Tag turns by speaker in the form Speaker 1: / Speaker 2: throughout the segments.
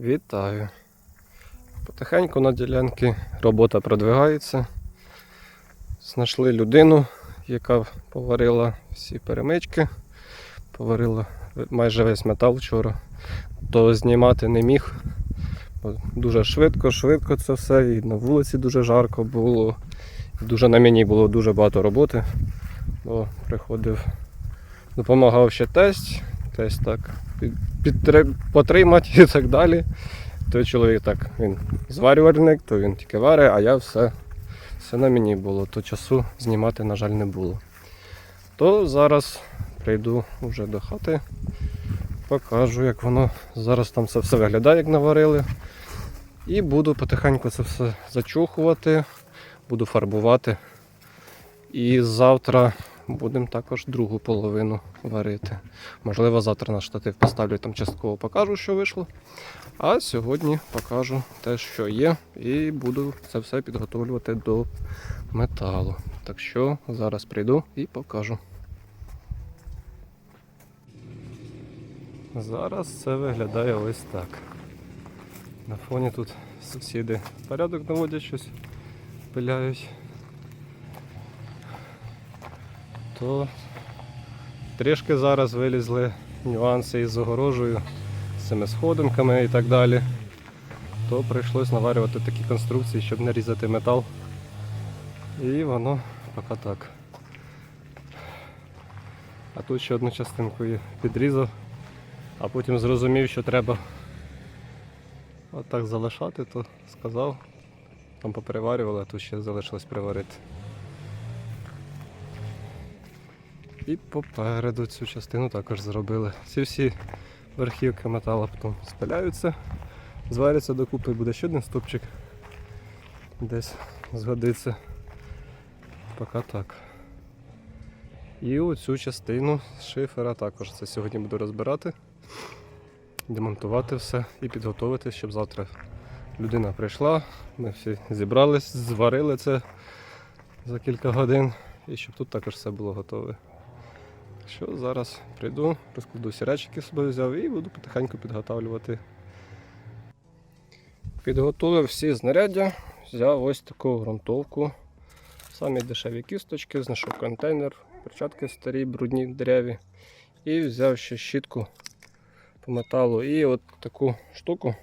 Speaker 1: Вітаю. Потихеньку на ділянці робота продвигається. Знайшли людину, яка поварила всі перемички, поварила майже весь метал вчора. То знімати не міг. Дуже швидко, швидко це все. І на вулиці дуже жарко було. Дуже на мені було дуже багато роботи. Бо приходив, допомагав ще тесть, тесть так потримати і так далі. Той чоловік так, він зварювальник, то він тільки варить, а я все, все на мені було. То часу знімати, на жаль, не було. То зараз прийду вже до хати, покажу, як воно зараз там це все виглядає, як наварили. І буду потихеньку це все зачухувати, буду фарбувати. І завтра будемо також другу половину варити. Можливо, завтра на штатив поставлю там частково покажу, що вийшло. А сьогодні покажу те, що є, і буду це все підготовлювати до металу. Так що зараз прийду і покажу. Зараз це виглядає ось так. На фоні тут сусіди порядок наводять щось, пиляють. То трішки зараз вилізли нюанси із огорожею, з цими сходинками і так далі. То прийшлось наварювати такі конструкції, щоб не різати метал. І воно поки так. А тут ще одну частинку підрізав, а потім зрозумів, що треба отак залишати, то сказав. Там попереварювали, а тут ще залишилось приварити. І попереду цю частину також зробили. Ці всі верхівки металу потім спиляються, зваряться докупи, буде ще один стопчик. Десь згодиться. Поки так. І оцю частину шифера також це сьогодні буду розбирати, демонтувати все і підготувати, щоб завтра людина прийшла, ми всі зібрались, зварили це за кілька годин і щоб тут також все було готове. Що зараз прийду, розкладу всі з взяв, і буду потихеньку підготовлювати. Підготував всі знаряддя, взяв ось таку ґрунтовку. Самі дешеві кісточки, знайшов контейнер, перчатки старі, брудні дереві. І взяв ще щітку по металу і от таку штуку.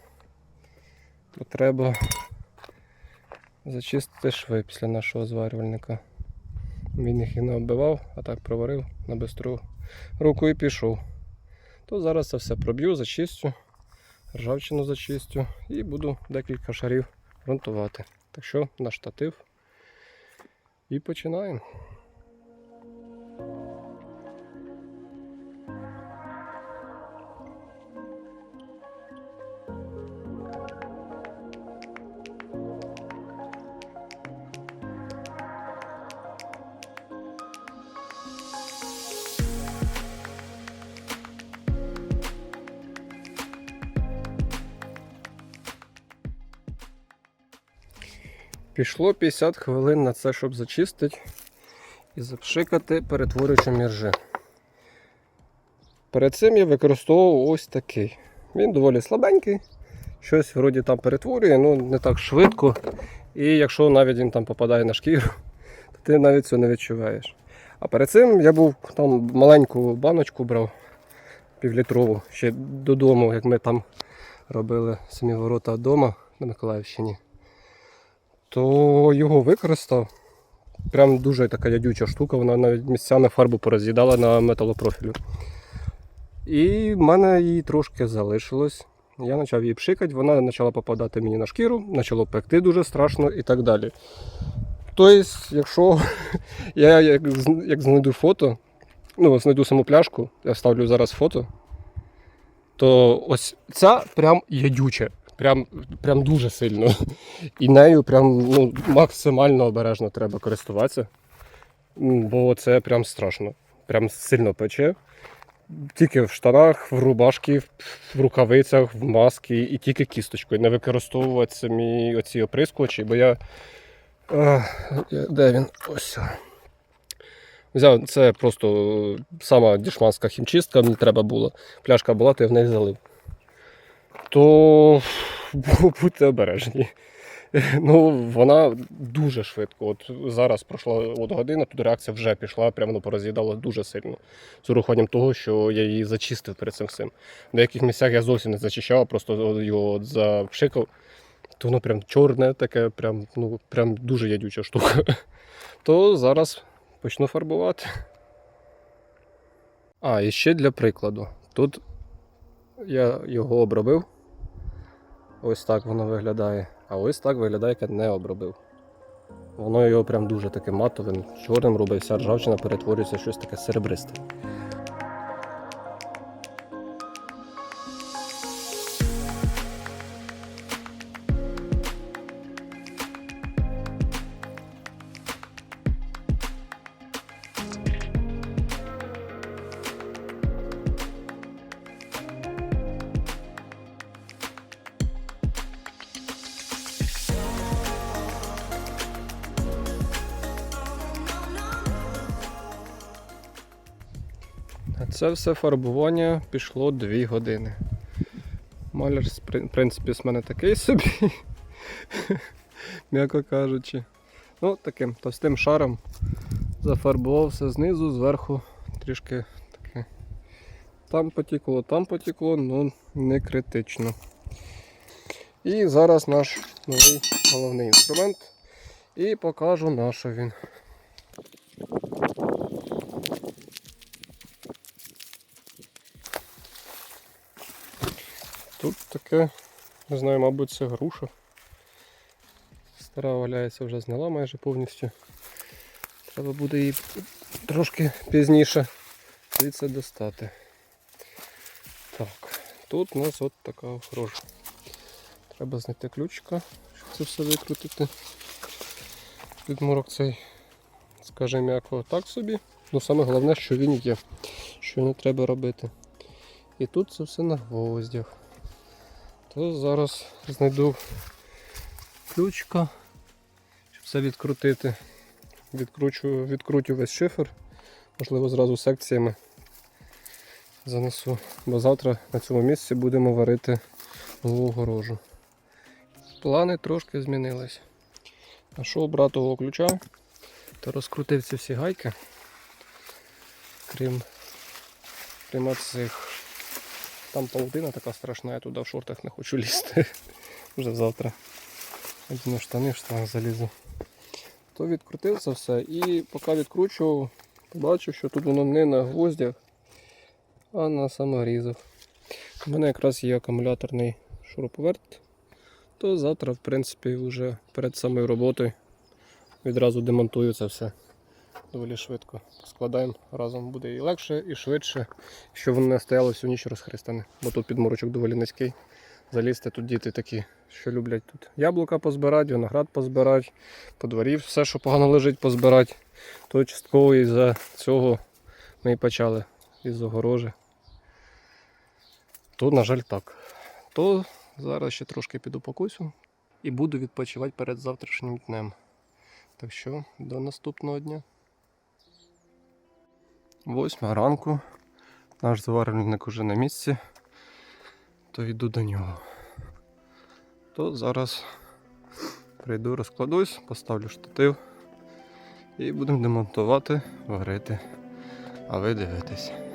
Speaker 1: Треба зачистити шви після нашого зварювальника. Він їх і не оббивав, а так проварив на бистру руку і пішов. То зараз це все проб'ю, зачистю, ржавчину зачистю і буду декілька шарів грунтувати. Так що на штатив і починаємо. Пішло 50 хвилин на це, щоб зачистити і запшикати перетворюючи міржи. Перед цим я використовував ось такий. Він доволі слабенький, щось вроді там перетворює, ну не так швидко. І якщо навіть він там попадає на шкіру, то ти навіть цього не відчуваєш. А перед цим я був там маленьку баночку брав півлітрову ще додому, як ми там робили самі ворота вдома на Миколаївщині то його використав. Прям дуже така ядюча штука, вона навіть місцями фарбу пороз'їдала на металопрофілю. І в мене її трошки залишилось. Я почав її пшикати, вона почала попадати мені на шкіру, почало пекти дуже страшно і так далі. Тобто, якщо я як, як знайду фото, ну, знайду саму пляшку, я ставлю зараз фото, то ось ця прям ядюча. Прям, прям дуже сильно. І нею прям ну, максимально обережно треба користуватися. Бо це прям страшно. Прям сильно пече. Тільки в штанах, в рубашці, в рукавицях, в маски і тільки кісточкою. Не використовувати самі оці оприскувачі, бо я. А, де він? Ось. Взяв це просто сама дішманська хімчистка, мені треба було. Пляшка була, то я в неї залив. То будьте обережні. Ну, вона дуже швидко. От зараз пройшла от година, тут реакція вже пішла, прямо ну, пороз'їдала дуже сильно. З урахуванням того, що я її зачистив перед цим всім. В деяких місцях я зовсім не зачищав, просто його запшикав. То воно прям чорне, таке, прям, ну, прям дуже ядюча штука. То зараз почну фарбувати. А, і ще для прикладу. Тут я його обробив. Ось так воно виглядає. А ось так виглядає, як не обробив. Воно його прям дуже таке матовим, чорним робить, вся ржавчина перетворюється в щось таке серебристе. Це все фарбування пішло 2 години. Маляр, в принципі, з мене такий собі, м'яко кажучи. Ну, таким товстим шаром зафарбував все знизу, зверху трішки таке. Там потікло, там потікло, ну не критично. І зараз наш новий головний інструмент. І покажу на що він. Тут таке, не знаю, мабуть, це груша. Стара валяється, вже зняла майже повністю. Треба буде її трошки пізніше звідси достати. Так, тут у нас от така огорожа. Треба знайти ключика, щоб це все викрутити. Підмурок цей, скажімо, м'яко так собі. Ну саме головне, що він є, що не треба робити. І тут це все на гвоздях. То зараз знайду ключка, щоб все відкрутити. Відкручу, відкрутю весь шифер, можливо, зразу секціями занесу, бо завтра на цьому місці будемо варити нову огорожу. Плани трошки змінились. Нашов братового ключа та розкрутив ці всі гайки, крім, крім цих. Там паутина така страшна, я туди в шортах не хочу лізти. Вже завтра. Одіну штани в штанах залізу. То відкрутив це все і поки відкручував, побачив, що тут воно не на гвоздях, а на саморізах. У мене якраз є акумуляторний шуруповерт, то завтра, в принципі, вже перед самою роботою відразу демонтую це все доволі швидко. Складаємо разом буде і легше, і швидше, щоб воно не стояло всю ніч розхристане, бо тут підморочок доволі низький. Залізти тут діти такі, що люблять тут яблука позбирати, виноград позбирати, по дворі все, що погано лежить, позбирати. То частково із за цього ми і почали із огорожі. То, на жаль, так. То зараз ще трошки піду покусю і буду відпочивати перед завтрашнім днем. Так що до наступного дня. Восьма ранку. Наш зварювальник уже на місці, то йду до нього. То зараз прийду, розкладусь, поставлю штатив і будемо демонтувати, варити, а ви дивитесь.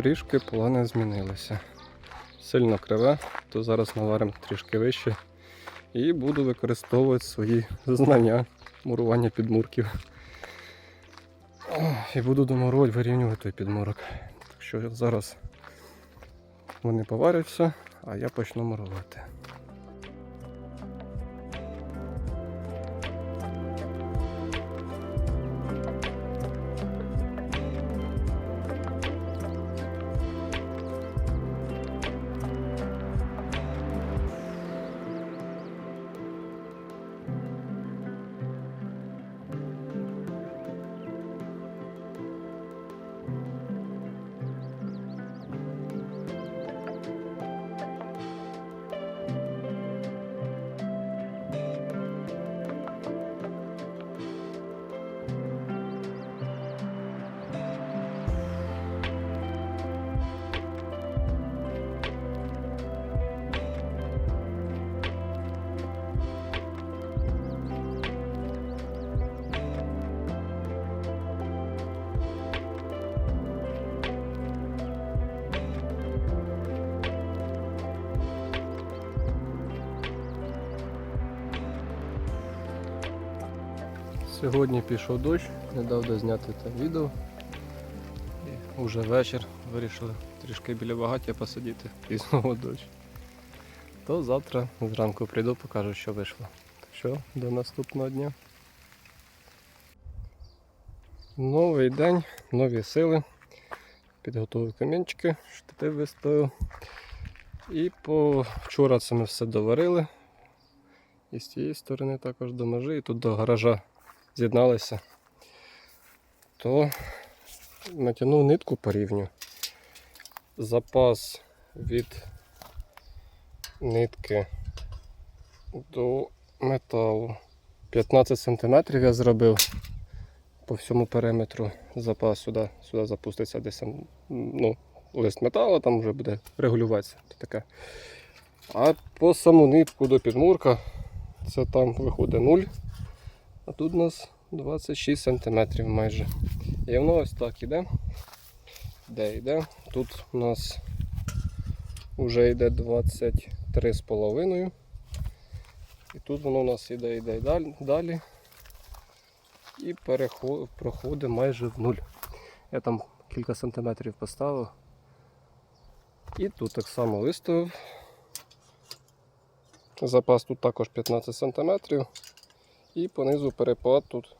Speaker 1: Трішки плани змінилися. Сильно криве, то зараз наваримо трішки вище і буду використовувати свої знання мурування підмурків. І буду домурувати, вирівнювати той підмурок. Так що зараз вони поваряться, а я почну мурувати. Сьогодні пішов дощ, не дав дозняти те відео. І вже вечір вирішили трішки біля багаття посидіти і знову дощ. То завтра зранку прийду, покажу, що вийшло. Що, до наступного дня. Новий день, нові сили. Підготував камінчики, штатив виставив. І по вчора це ми все доварили. І з тієї сторони також до межі, і тут до гаража з'єдналися. То натягнув нитку по рівню. Запас від нитки до металу. 15 см я зробив по всьому периметру запас сюди, сюди запуститься десь ну, лист металу, там вже буде регулюватися. Таке. А по саму нитку до підмурка це там виходить 0. А тут у нас 26 см майже. І воно ось так іде. Де йде? Тут у нас вже йде 23,5. І тут воно у нас іде, йде далі. І переход, проходить майже в нуль. Я там кілька сантиметрів поставив. І тут так само виставив. Запас тут також 15 см. І понизу перепад тут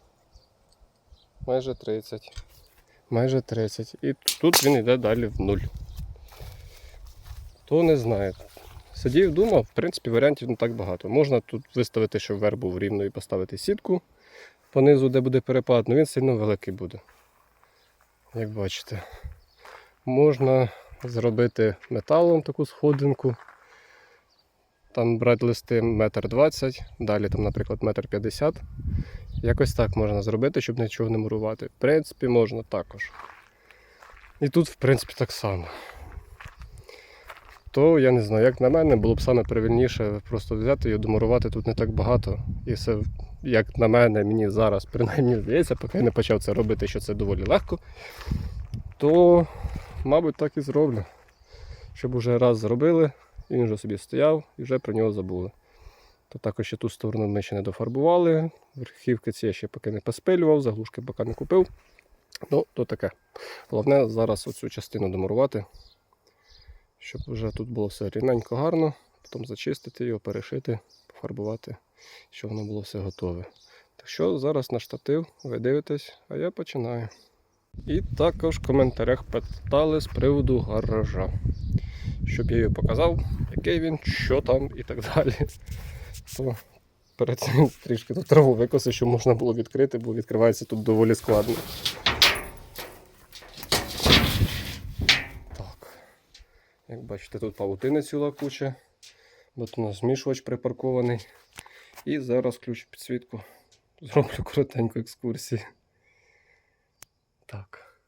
Speaker 1: майже 30. Майже 30. І тут він йде далі в нуль. То не знаю. Сидів, думав, в принципі, варіантів не так багато. Можна тут виставити, щоб верх був рівно і поставити сітку понизу, де буде перепад, але він сильно великий буде. Як бачите. Можна зробити металом таку сходинку. Там брати листи метр двадцять, далі там, наприклад, метр п'ятдесят. Якось так можна зробити, щоб нічого не мурувати. В принципі, можна також. І тут, в принципі, так само. То я не знаю, як на мене, було б саме правильніше просто взяти і домурувати тут не так багато. І все, як на мене, мені зараз принаймні здається, поки я не почав це робити, що це доволі легко, то, мабуть, так і зроблю. Щоб уже раз зробили, він вже собі стояв і вже про нього забули. То також ще ту сторону ми ще не дофарбували. Верхівки ці я ще поки не поспилював, заглушки поки не купив. Ну, то таке. Головне зараз оцю частину домурувати, щоб вже тут було все рівненько гарно, потім зачистити його, перешити, пофарбувати, щоб воно було все готове. Так що зараз на штатив, ви дивитесь, а я починаю. І також в коментарях питали з приводу гаража. Щоб я її показав, який він, що там і так далі. То перед цим трішки тут траву викоси, щоб можна було відкрити, бо відкривається тут доволі складно. Так. Як бачите, тут павутини ціла куча, бетонозмішувач припаркований. І зараз включу підсвітку. Зроблю коротеньку екскурсію. Так.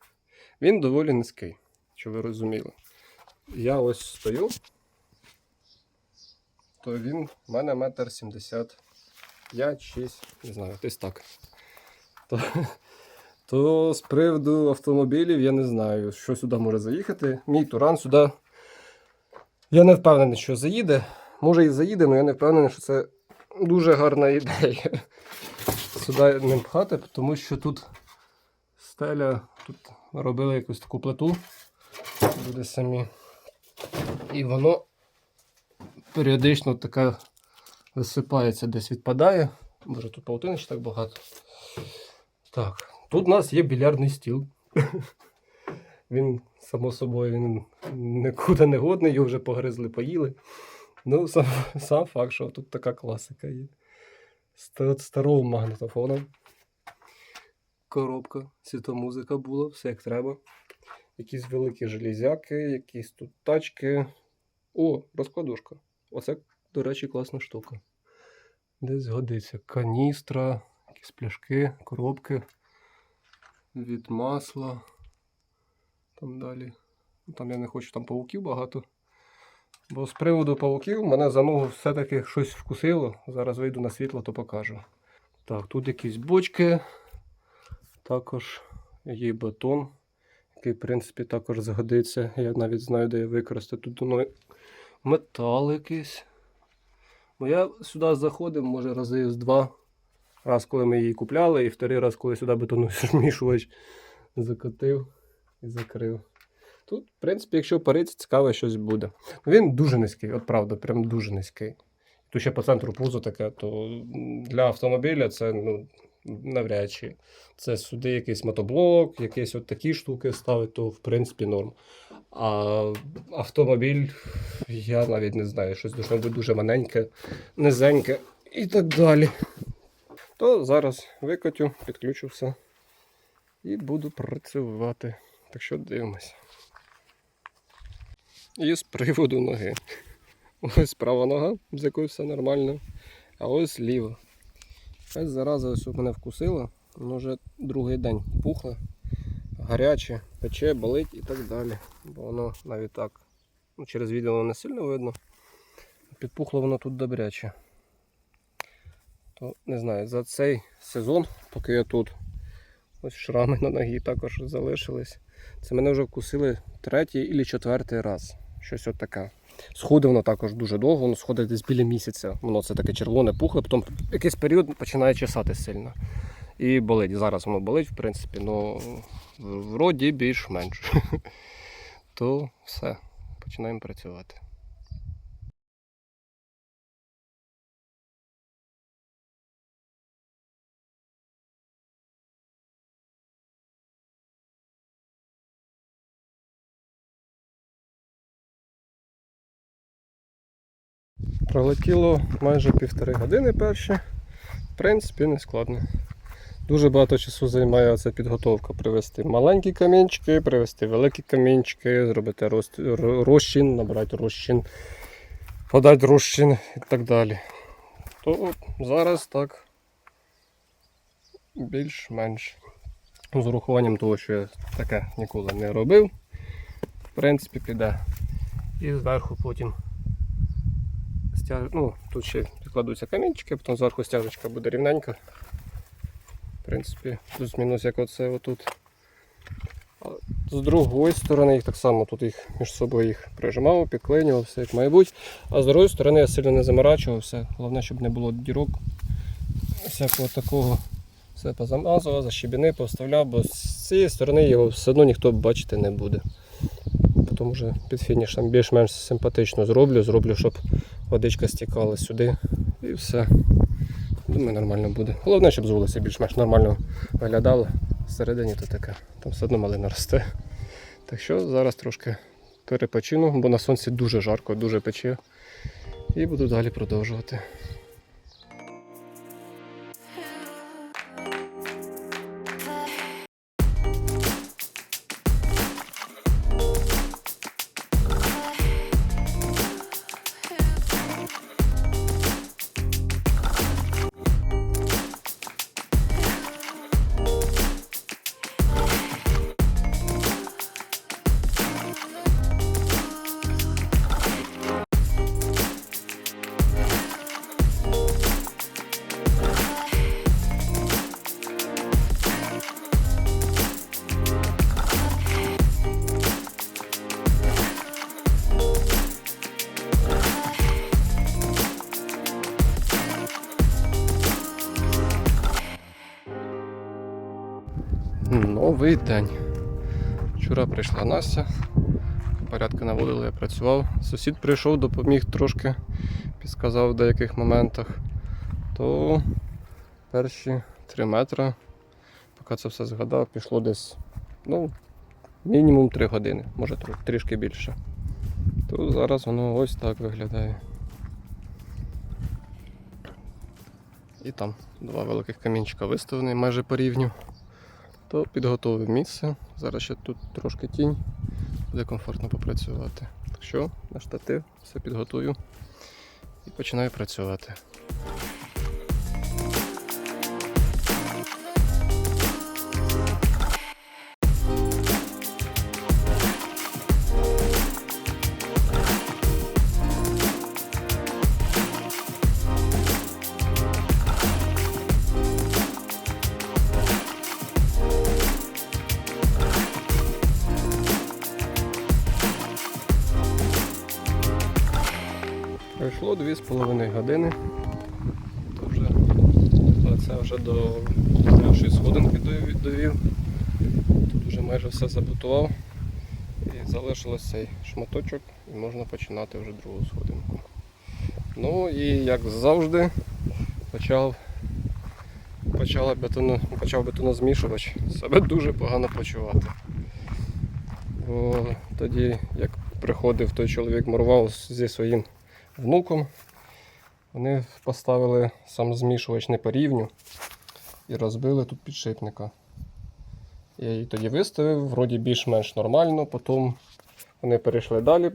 Speaker 1: Він доволі низький, щоб ви розуміли. Я ось стою, то він в мене метр сімдесят п'ять, шість, не знаю, десь так. То, то з приводу автомобілів я не знаю, що сюди може заїхати. Мій туран сюди. Я не впевнений, що заїде. Може і заїде, але я не впевнений, що це дуже гарна ідея. Сюди не пхати, тому що тут стеля, тут робили якусь таку плиту. Люди самі. І воно періодично таке висипається, десь відпадає. Може тут паутини ще так багато. Так, тут у нас є більярдний стіл. Він, само собою, він нікуди не годний, його вже погризли, поїли. Ну, сам, сам факт, що тут така класика є. Старого магнітофона. Коробка, світомузика була, все як треба. Якісь великі железяки, якісь тут тачки. О, розкладушка. Оце, до речі, класна штука. Десь годиться. Каністра, якісь пляшки, коробки від масла. Там далі. Ну, Там я не хочу, там павуків багато. Бо з приводу павуків мене за ногу все-таки щось вкусило. Зараз вийду на світло, то покажу. Так, тут якісь бочки. Також є бетон, який, в принципі, також згодиться. Я навіть знаю, де я використати. Тут воно метал якийсь. Бо я сюди заходив, може, рази з два. раз, коли ми її купляли, і вторий раз, коли сюди бетонний змішувач закотив і закрив. Тут, в принципі, якщо париться, цікаве щось буде. Він дуже низький, от правда, прям дуже низький. Тут ще по центру пузо таке, то для автомобіля це ну, навряд чи. Це сюди якийсь мотоблок, якісь от такі штуки ставить, то в принципі норм. А автомобіль, я навіть не знаю, щось бути дуже маленьке, низеньке і так далі. То зараз викотю, підключу все і буду працювати. Так що дивимося. І з приводу ноги. Ось права нога, з якою все нормально, а ось ліва. Ось зараза ось мене вкусила, воно вже другий день пухле, гаряче, пече, болить і так далі. Бо воно навіть так. Ну, через відео воно не сильно видно. Підпухло воно тут добряче. То не знаю, за цей сезон, поки я тут, ось шрами на ногі також залишились. Це мене вже вкусили третій або четвертий раз. Щось от таке. Сходить воно також дуже довго, воно сходить десь біля місяця. Воно це таке червоне, пухле, потім якийсь період починає чесати сильно. І болить. Зараз воно болить, в принципі, ну вроді більш-менш. То все, починаємо працювати. Пролетіло майже півтори години перші. В принципі, не складно. Дуже багато часу займає ця підготовка. Привезти маленькі камінчики, привезти великі камінчики, зробити розчин, набрати розчин, подати розчин і так далі. То зараз так більш-менш. З урахуванням того, що я таке ніколи не робив. В принципі, піде. І зверху потім стяж... ну, тут ще підкладуться камінчики, потім зверху стяжечка буде рівненька. В принципі, плюс-мінус як оце отут. А з другої сторони їх так само тут їх між собою їх прижимав, підклинював, все як має бути. А з другої сторони я сильно не заморачувався. Головне, щоб не було дірок всякого такого. Все позамазував, защебіни, повставляв, бо з цієї сторони його все одно ніхто бачити не буде. Потім вже під фініш більш-менш симпатично зроблю, зроблю, щоб водичка стікала сюди і все. Думаю, нормально буде. Головне, щоб з вулиці більш-менш нормально виглядало. Всередині то таке. Там все одно малина росте. Так що зараз трошки перепочину, бо на сонці дуже жарко, дуже пече. І буду далі продовжувати. Новий день. Вчора прийшла Настя. Порядки наводили, я працював. Сусід прийшов, допоміг трошки, підказав в деяких моментах. То перші три метри, поки це все згадав, пішло десь ну, мінімум 3 години, може трішки більше. То зараз воно ось так виглядає. І там два великих камінчика виставлені майже по рівню то підготовив місце. Зараз ще тут трошки тінь, буде комфортно попрацювати. Так що на штатив все підготую і починаю працювати. Все забутував. І залишилось цей шматочок і можна починати вже другу сходинку. Ну і як завжди почав, почала бетоно, почав бетонозмішувач себе дуже погано почувати. Бо тоді, як приходив той чоловік мурував зі своїм внуком, вони поставили сам змішувач не по рівню і розбили тут підшипника. Я її тоді виставив, вроді більш-менш нормально, потім вони перейшли далі.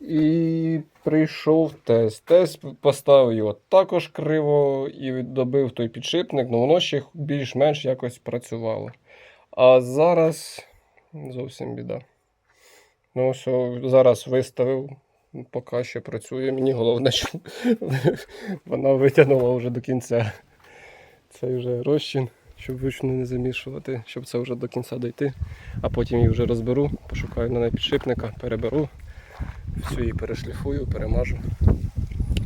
Speaker 1: І прийшов тест. Тест поставив його також криво і добив той підшипник, але воно ще більш-менш якось працювало. А зараз зовсім біда. Ну, все, зараз виставив, поки ще працює. Мені головне, щоб вона витягнула вже до кінця цей вже розчин, щоб вручну не замішувати, щоб це вже до кінця дойти. А потім її вже розберу, пошукаю на підшипника, переберу, всю її перешліфую, перемажу,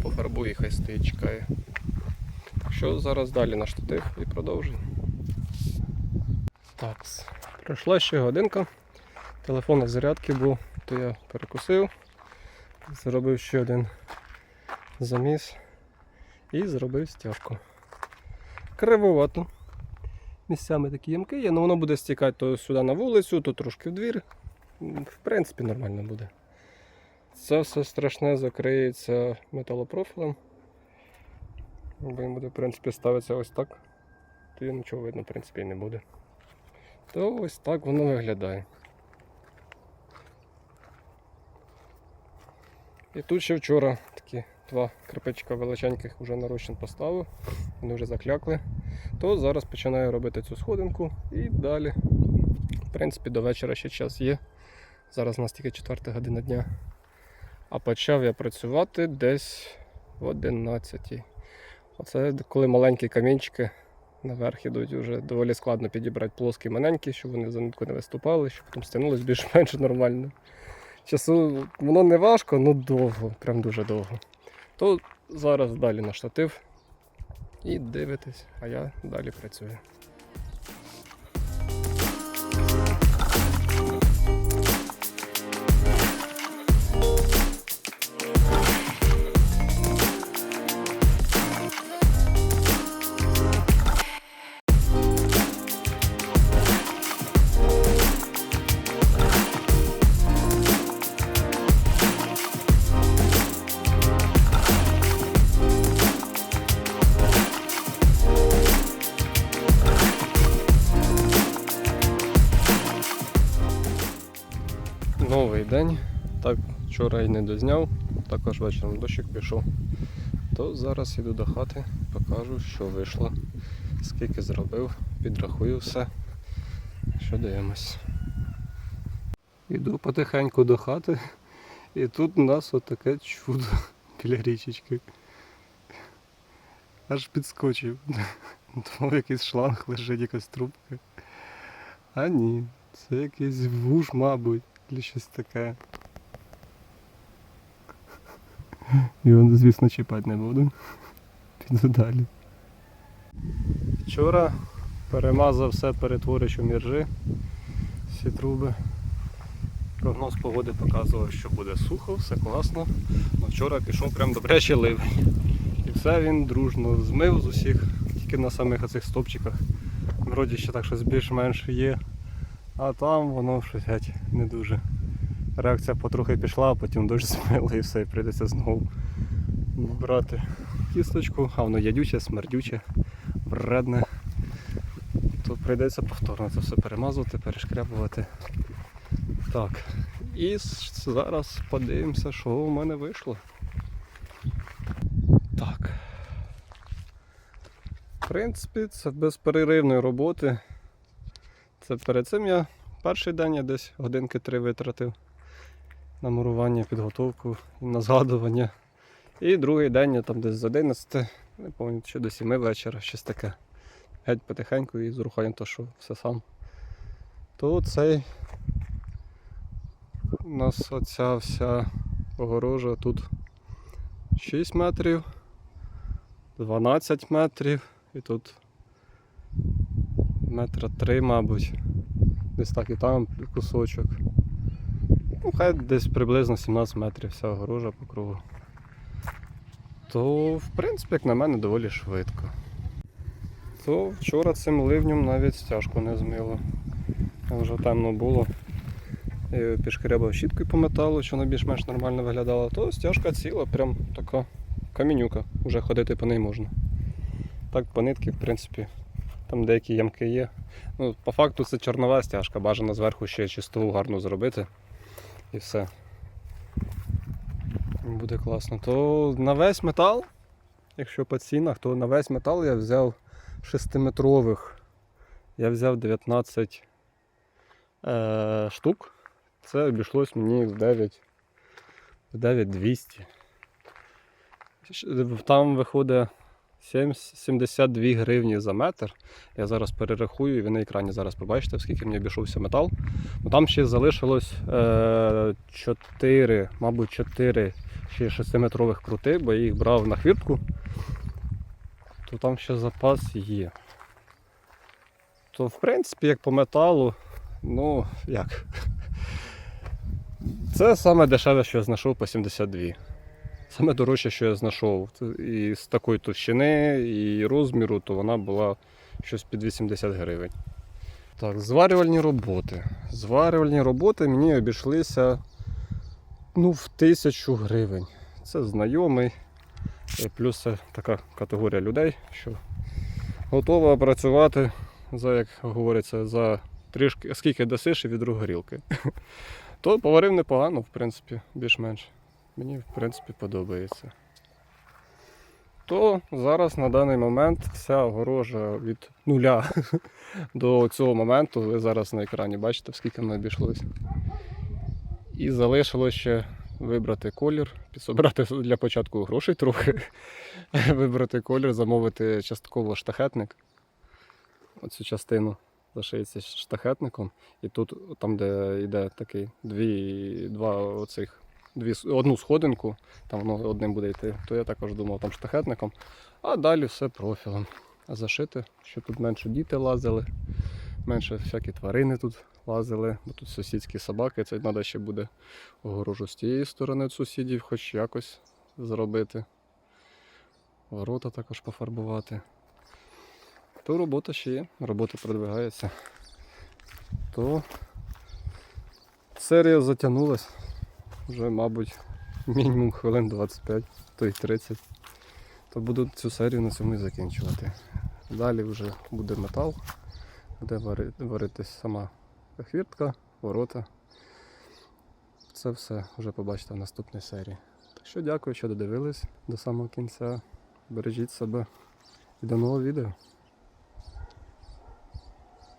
Speaker 1: пофарбую і хай стоїть, чекає. Так що зараз далі на штатив і продовжую. Так, пройшла ще годинка. Телефон на зарядки був, то я перекусив, зробив ще один заміс і зробив стяжку. Кривовато. Місцями такі ямки є, але воно буде стікати то сюди на вулицю, то трошки в двір. В принципі, нормально буде. Це все страшне закриється металопрофілем. Він буде, в принципі, ставитися ось так. Тоді нічого видно, в принципі, і не буде. То ось так воно виглядає. І тут ще вчора такі два кирпичка величеньких вже на розчин поставив, вони вже заклякли. То зараз починаю робити цю сходинку і далі. В принципі, до вечора ще час є. Зараз у нас тільки 4 година дня. А почав я працювати десь в 11. Оце коли маленькі камінчики наверх ідуть, вже доволі складно підібрати плоскі маленькі, щоб вони за нитку не виступали, щоб потім стягнулось більш-менш нормально. Часу воно не важко, але довго, прям дуже довго. То зараз далі на штатив і дивитесь, а я далі працюю. Вчора і не дозняв, також вечором дощик пішов. То зараз іду до хати, покажу, що вийшло, скільки зробив, підрахую все. Що дивимось. Іду потихеньку до хати, і тут у нас отаке чудо біля річечки. Аж підскочив. Думав, якийсь шланг лежить, якась трубка. А ні, це якийсь вуж, мабуть, чи щось таке. Його, звісно, чіпати не буду. Піду далі. Вчора перемазав все перетворюючи міржі, всі труби. Прогноз погоди показував, що буде сухо, все класно. Но вчора пішов прям добрячий ливень. І все він дружно змив з усіх, тільки на самих оцих стопчиках. Вроді ще так щось більш-менш є. А там воно щось геть не дуже. Реакція потрохи пішла, а потім дощ змило і все, і прийдеться знову брати кісточку, а воно ядюче, смердюче, вредне. То прийдеться повторно це все перемазувати, перешкрябувати. Так. І зараз подивимося, що у мене вийшло. Так. В принципі, це без переривної роботи. Це перед цим я перший день я десь годинки три витратив на мурування, підготовку і на згадування. І другий день я там десь з 11, не пам'ятаю, чи до 7 вечора, щось таке. Геть потихеньку і з руханням то, що все сам. То цей у нас оця вся огорожа тут 6 метрів, 12 метрів і тут метра три, мабуть. Десь так і там кусочок. Ну, хай десь приблизно 17 метрів вся огорожа по кругу. То, в принципі, як на мене, доволі швидко. То вчора цим ливнем навіть стяжку не змило. Вже темно було. Пішкрябав щіткою по металу, що вона більш-менш нормально виглядала, то стяжка ціла, прям така камінюка, вже ходити по неї можна. Так, по нитки, в принципі, там деякі ямки є. Ну, по факту це чорнова стяжка, бажано зверху ще чистову гарну зробити. І все. Буде класно. То на весь метал, якщо по цінах, то на весь метал я взяв 6-метрових. Я взяв 19 е, штук. Це обійшлось мені в 9 в 9200. Там виходить 7 72 гривні за метр. Я зараз перерахую, і ви на екрані зараз побачите, скільки мені обійшовся метал. Ну, Там ще залишилось е, 4, мабуть, 4 ще 6-метрових крути, бо я їх брав на хвіртку. То там ще запас є. То, в принципі, як по металу, ну, як. Це саме дешеве, що я знайшов по 72. Саме дорожче, що я знайшов. І з такої товщини, і розміру, то вона була щось під 80 гривень. Так, зварювальні роботи. Зварювальні роботи мені обійшлися ну, в тисячу гривень. Це знайомий. е, Плюс це така категорія людей, що готова працювати за, як говориться, за трішки, скільки досиш і відру горілки. То поварив непогано, в принципі, більш-менш. Мені, в принципі, подобається. То зараз на даний момент вся огорожа від нуля до цього моменту, ви зараз на екрані бачите, скільки воно обійшлось. І залишилось ще вибрати колір, підсобрати для початку грошей трохи, вибрати колір, замовити частково штахетник. Оцю частину зашиється штахетником. І тут, там, де йде такий дві, два оцих, дві, одну сходинку, там воно одним буде йти, то я також думав там штахетником. А далі все профілем. Зашити, щоб тут менше діти лазили, менше всякі тварини тут лазили, бо тут сусідські собаки, це треба ще буде огорожу з тієї сторони від сусідів, хоч якось зробити. Ворота також пофарбувати. То робота ще є, робота продвигається. То серія затягнулась. Вже, мабуть, мінімум хвилин 25, то й 30. То буду цю серію на цьому і закінчувати. Далі вже буде метал, буде вари- варитись сама хвіртка, ворота. Це все вже побачите в наступній серії. Так що дякую, що додивились до самого кінця. Бережіть себе і до нового відео.